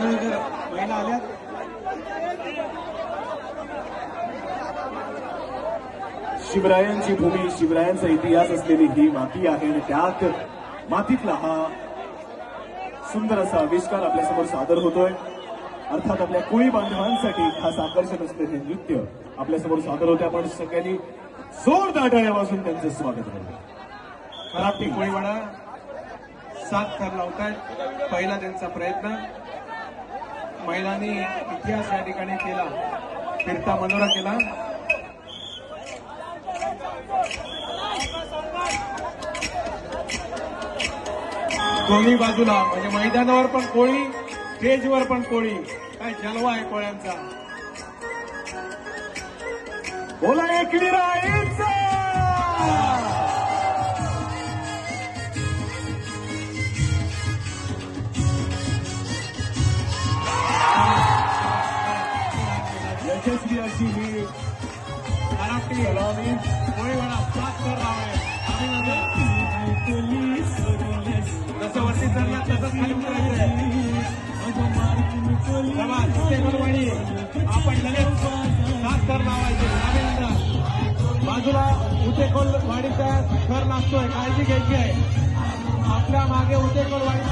त्यानंतर महिला आल्यात शिवरायांची भूमी शिवरायांचा इतिहास असलेली ही माती आहे आणि त्यात मातीतला हा सुंदर असा आविष्कार आपल्यासमोर सादर होतोय. अर्थात आपल्या कोळी बांधवांसाठी खास आकर्षण असलेले हे नृत्य आपल्यासमोर सादर होते. आपण सगळ्यांनी जोरदार टाळ्या वाजून त्यांचं स्वागत करतो कोळीवाडा सात थर लावतायत. पहिला त्यांचा प्रयत्न. महिलांनी इतिहास या ठिकाणी केला. फिरता मनोरा केला. दोन्ही बाजूला म्हणजे मैदानावर पण कोळी स्टेजवर पण कोळी. काय जलवा आहे कोळ्यांचा. बोला एकविरायचा यशस्वी अशी ही खराबटी सलामी कोळीवाडा सात थर लावले अभिनंदन जसं वरती चढला तसंच खाली आपण लगेच सात लावायचे अभिनंदन बाजूला उतेकोल वाडीचा घर लागतोय. काळजी घ्यायची आहे. आपल्या मागे उतेकोल वाडीचा